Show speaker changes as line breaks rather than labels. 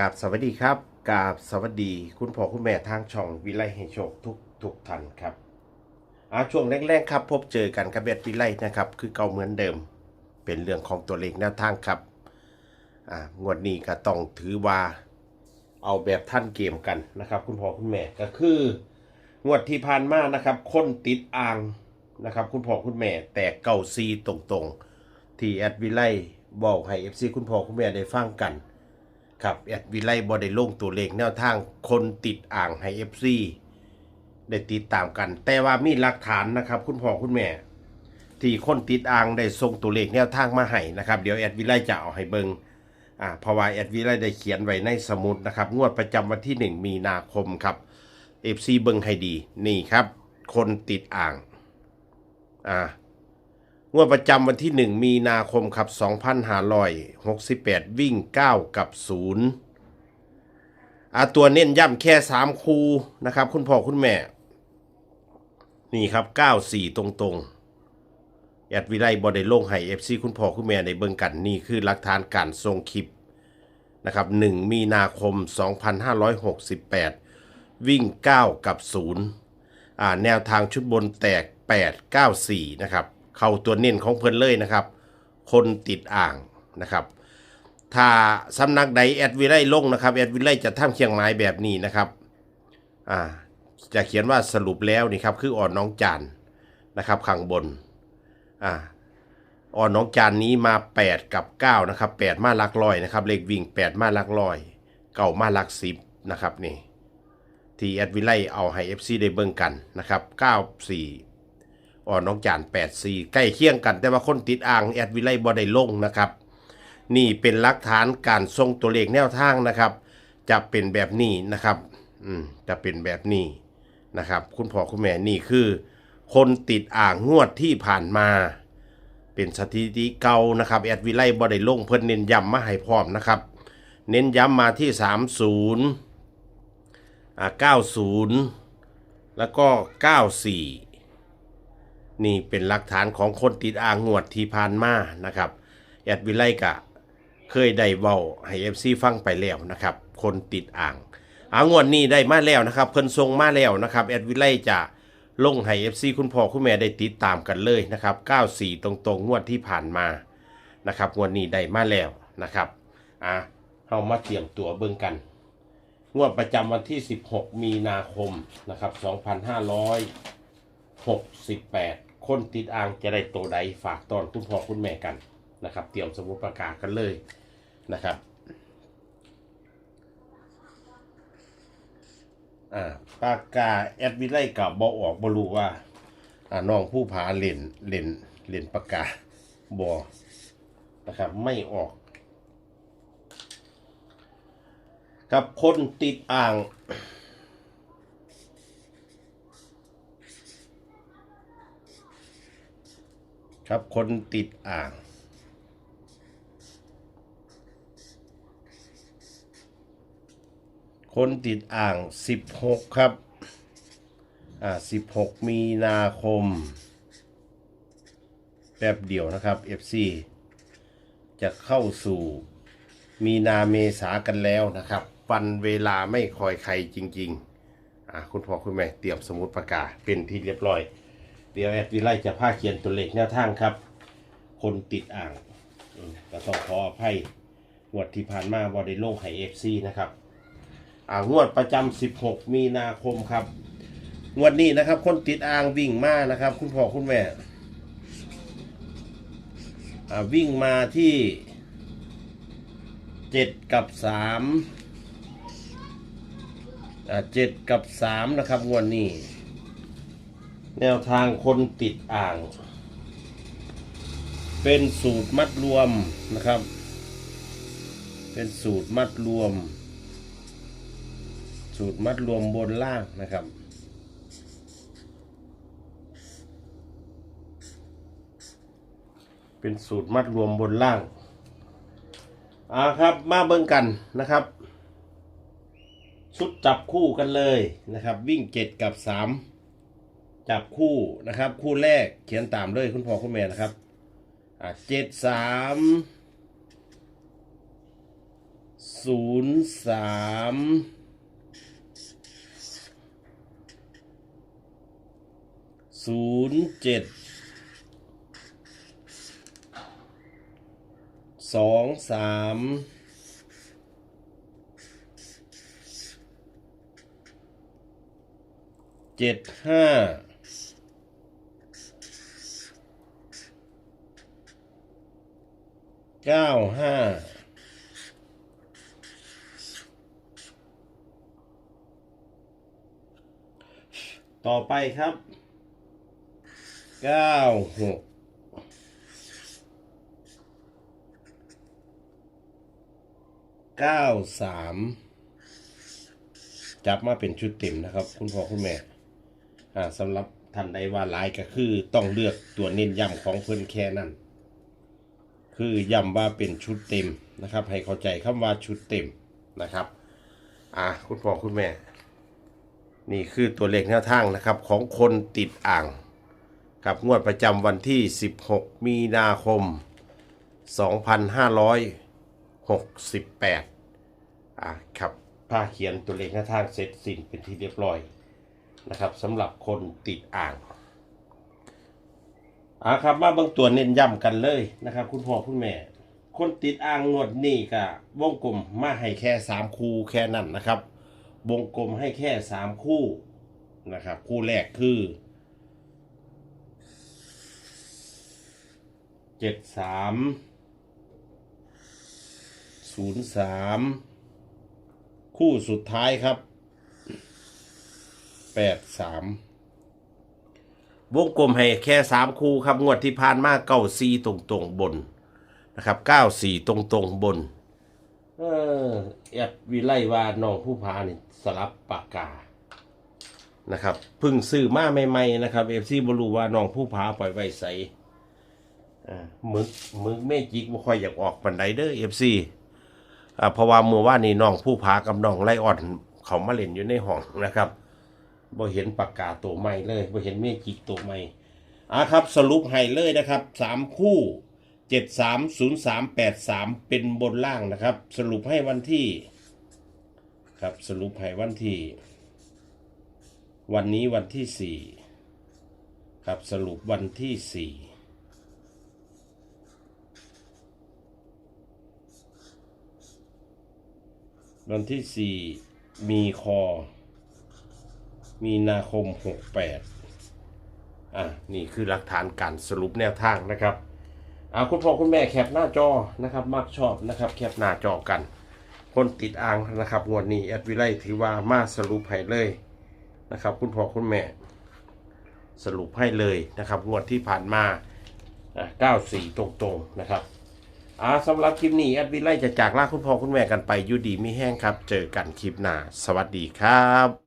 กาบสวัสดีครับกาบสวัสดีคุณพ่อคุณแม่ทางช่องวิไลให้โชคทุกทุกท่านครับอาช่วงแรกๆครับ พบเจอกันกับเบ็ดวิไลนะครับ คือเก่าเหมือนเดิม เป็นเรื่องของตัวเลขแนวทางครับอ่างวดนี้ก็ต้องถือว่าเอาแบบท่านเกมกันนะครับ คุณพ่อคุณแม่ก็คืองวดที่ผ่านมานะครับคนติดอ่างนะครับ คุณพ่อคุณแม่แต่เก่าซีตรงๆ ที่แอดวิไลบอกให้ FC คุณพ่อคุณแม่ได้ฟังกัน ครับแอดวิไลบอได้ลงตัวเลขแนวทางคนติดอ่างให้ FC ได้ติดตามกัน แต่ว่ามีหลักฐานนะครับ คุณพ่อคุณแม่ ที่คนติดอ่างได้ส่งตัวเลขแนวทางมาให้นะครับ เดี๋ยวแอดวิไลจะเอาให้เบิงอ่าเพราะว่าแอดวิไลได้เขียนไว้ในสมุดนะครับ งวดประจำวันที่ 1 มีนาคมครับ FC เบิงให้ดี นี่ครับ คนติดอ่างอ่า งวดประจำวันที่ 1 มีนาคมครับ2568 วิ่ง 9 กับ 0อาตัวเน้นย้ำแค่ 3 คูนะครับ คุณพ่อคุณแม่ นี่ครับ 94 ตรงๆแอดวิไลบอได้ลงให้ FC คุณพ่อคุณแม่ในเบิงกันนี่คือหลักฐานการส่งคลิปนะครับ 1 มีนาคม 2568 วิ่ง 9 กับ0อ่าแนวทางชุดบนแตก 8 9 4 นะครับ เข้าตัวเน้นของเพิ่นเลยนะครับ คนติดอ่างนะครับถ้าสำนักใดแอดวิไลลงนะครับแอดวิไลจะทำเคียงไม้แบบนี้นะครับอ่าจะเขียนว่าสรุปแล้วนี่ครับคืออ่อนน้องจานนะครับข้างบนอ่าอ่อนน้องจานนี้มา 8 กับ 9 นะครับ 8 มาลักร้อยนะครับเลขวิ่ง 8 มาลักร้อยเก่ามาลักสิบนะครับนี่ที่แอดวิไลเอาให้ FC ได้เบิ่งกันนะครับ 94 อ่อนน้องจาน84ใกล้เคียงกันแต่ว่าคนติดอ่างแอดวิไลบ่ได้ลงนะครับ นี่เป็นหลักฐานการทรงตัวเลขแนวทางนะครับ จะเป็นแบบนี้นะครับอืมจะเป็นแบบนี้นะครับ คุณพ่อคุณแม่นี่คือ คนติดอ่างงวดที่ผ่านมา เป็นสถิติเก่านะครับแอดวิไลบ่ได้ลงเพิ่นเน้นย้ำมาให้พร้อมนะครับ เน้นย้ำมาที่ 30อ่า90 แล้วก็ 94 นี่เป็นหลักฐานของคนติดอ่างงวดที่ผ่านมานะครับแอดวิไลกะ เคยได้เว้าให้ FC ฟังไปแล้วนะครับ คนติดอ่างอางวดนี้ได้มาแล้วนะครับ เพิ่นทรงมาแล้วนะครับแอดวิไลจะลงให้ FC คุณพ่อคุณแม่ได้ติดตามกันเลยนะครับ94 ตรงๆงวดที่ผ่านมานะครับงวดนี้ได้มาแล้วนะครับอะเฮามาเตรียมตัวเบิ่งกัน งวดประจำวันที่ 16 มีนาคมนะครับ 2500 68 คนติดอ่างจะได้ตัวใดฝากตอนคุณพ่อคุณแม่กันนะครับ เตรียมสมุดประกาศกันเลยนะครับปากกาแอดวิไลกับบอออกบรู้ว่าอ่าน้องผู้ผาเล่นเล่นเล่นปากกาบอนะครับไม่ออก กับคนติดอ่าง ครับคนติดอ่าง คนติดอ่าง 16 ครับ อ่า 16 มีนาคม แป๊บเดียวนะครับ FC จะเข้าสู่มีนาเมษากันแล้วนะครับ วันเวลาไม่คอยใครจริง ๆ อ่าคุณพ่อคุณแม่เตรียมสมุดประกาศเป็นที่เรียบร้อย เดี๋ยวแอดวิไลจะพาเขียนตัวเลขแนวทางครับ คนติดอ่างก็ต้องขออภัยงวดที่ผ่านมาบอได้ลงให้เอฟซีนะครับอ่างวดประจำ 16 มีนาคมครับ งวดนี้นะครับ คนติดอ่างวิ่งมานะครับ คุณพ่อคุณแม่อ่าวิ่งมาที่เจ็ดกับสามอ่าเจ็ดกับสามนะครับงวดนี้ แนวทางคนติดอ่าง เป็นสูตรมัดรวมนะครับ เป็นสูตรมัดรวม สูตรมัดรวมบนล่างนะครับเป็นสูตรมัดรวมบนล่างอ่าครับ มาเบิ่งกันนะครับ ชุดจับคู่กันเลยนะครับ วิ่งเจ็ดกับสาม จับคู่นะครับ คู่แรกเขียนตามเลยคุณพ่อคุณแม่นะครับอ่าเจ็ดสามศูนย์สามศูนย์เจ็ดสองสามเจ็ดห้า เก้าห้าต่อไปครับเก้าหกเก้าสามจับมาเป็นชุดเต็มนะครับ คุณพ่อคุณแม่ อ่าสำหรับท่านใดว่าหลายก็คือต้องเลือกตัวเน้นย้ำของเพิ่อนแค่นั้น คือย้ำว่าเป็นชุดเต็มนะครับ ให้เข้าใจคำว่าชุดเต็มนะครับอ่าคุณพ่อคุณแม่ นี่คือตัวเลขแนวทางนะครับของคนติดอ่างกับงวดประจำวันที่ 16 มีนาคม 2568อ่าครับผ้าเขียนตัวเลขแนวทางเสร็จสิ้นเป็นที่เรียบร้อยนะครับสำหรับคนติดอ่าง อ่าครับมาเบิ่งตัวเน้นย้ำกันเลยนะครับ คุณพ่อคุณแม่ คนติดอ่างงวดนี้ก็วงกลมมาให้แค่3คู่แค่นั้นนะครับ วงกลมให้แค่สามคู่นะครับ คู่แรกคือเจ็ดสามศูนย์สามคู่สุดท้ายครับแปดสาม วงกลมให้แค่สามคู่ครับงวดที่ผ่านมาเก้าสี่ตรงตรงๆบนนะครับเก้าสี่ตรงตรงๆบน เออแอดวิไลว่าน้องผู้พานี่สลับปากกานะครับพึ่งซื้อมาใหม่ๆนะครับเอฟซีบรูว่าน้องผู้พาปล่อยไว้ใส่อ่ามึกมึกเมจิกบ่ค่อยอยากออกปันไดเด้อเอฟซีอ่าเพราะว่าเมื่อว่านนี้น้องผู้พากับน้องไลออน เขามาเล่นอยู่ในห้องนะครับ บ่เห็นปากกาตัวใหม่เลยบ่เห็นเมจิกตัวใหม่อะครับสรุปให้เลยนะครับสามคู่เจ็ดสามศูนย์สามแปดสามเป็นบนล่างนะครับ สรุปให้วันที่ ครับสรุปให้วันที่ วันนี้วันที่สี่ครับสรุปวันที่สี่วันที่สี่มีคอ มีนาคมหกแปดอะ นี่คือหลักฐานการสรุปแนวทางนะครับอาคุณพ่อคุณแม่แคปหน้าจอนะครับมักชอบนะครับ แคปหน้าจอกัน คนติดอ่างนะครับงวดนี้แอดวิไลถือว่ามาสรุปให้เลยนะครับ คุณพ่อคุณแม่ สรุปให้เลยนะครับงวดที่ผ่านมาอะ94 ตรงๆนะครับอ่าสำหรับคลิปนี้แอดวิไลจะจากลาคุณพ่อคุณแม่กันไปยูดีไม่แห้งครับ เจอกันคลิปหน้า สวัสดีครับ